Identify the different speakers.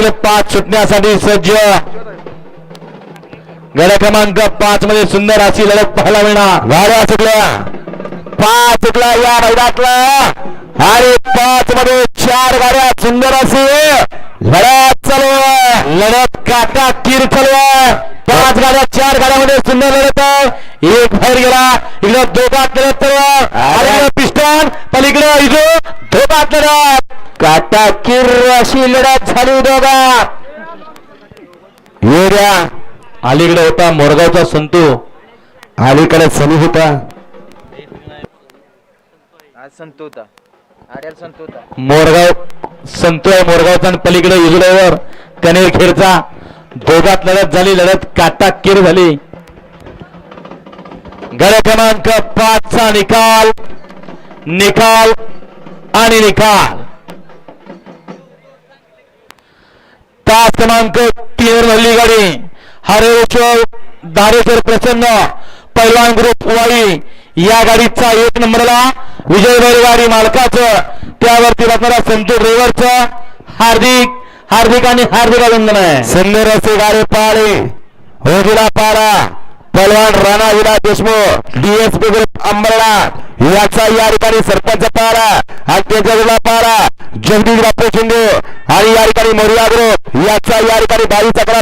Speaker 1: गटातील पाच सुटण्यासाठी सज्ज गड क्रमांक पाच मध्ये सुंदर अशी लढत पाहायला मिळणार गाड्या सुटल्या पाच सुटल्या या मैदानातला आणि पाच मध्ये चार गाड्या सुंदर अशी लढत चालू आहे. लढत काटा तीर चालू आहे. पाच गाड्या चार गाड्यामध्ये सुंदर लढत आहे. एक बाहेर गेला इकडे दोघात लढत चालू आहे. इकडे पिस्टन पलीकडे इजो दोघात लढत काटा किर अशी लढत झाली दोघात येड्या अलीकडे होता मोरगावचा संतू. अलीकडे सनी होता.
Speaker 2: आज संत होता. आड्याला संत होता.
Speaker 1: मोरगाव संतू आहे मोरगावचा आणि पलीकडे उजड्यावर कनेरखेडचा दोघात लढत झाली लढत काटा किर झाली. गड क्रमांक पाचचा निकाल. निकाल आणि निकाल. तास क्रमांक तीन भरली गाडी. हरेश्वर दारेश्वर प्रसन्न. पहिला ग्रुप वाई. या गाडीचा एक नंबरला विजय बैलगाडी मालकाचं. त्यावरती बसणारा संतोष ड्रायव्हरचं हार्दिक हार्दिक आणि हार्दिक अभिनंदन आहे. सुंदर असे गाडी पाळे. होजीला पाडा पलवान राणा विला देशमुख. DSP group Ambernath. याचा या ठिकाणी सरपंच पारा. आणि त्यांचा पारा. जगदीश बापू शिंदे आणि या ठिकाणी मोरिया याचा या ठिकाणी बावीस अकरा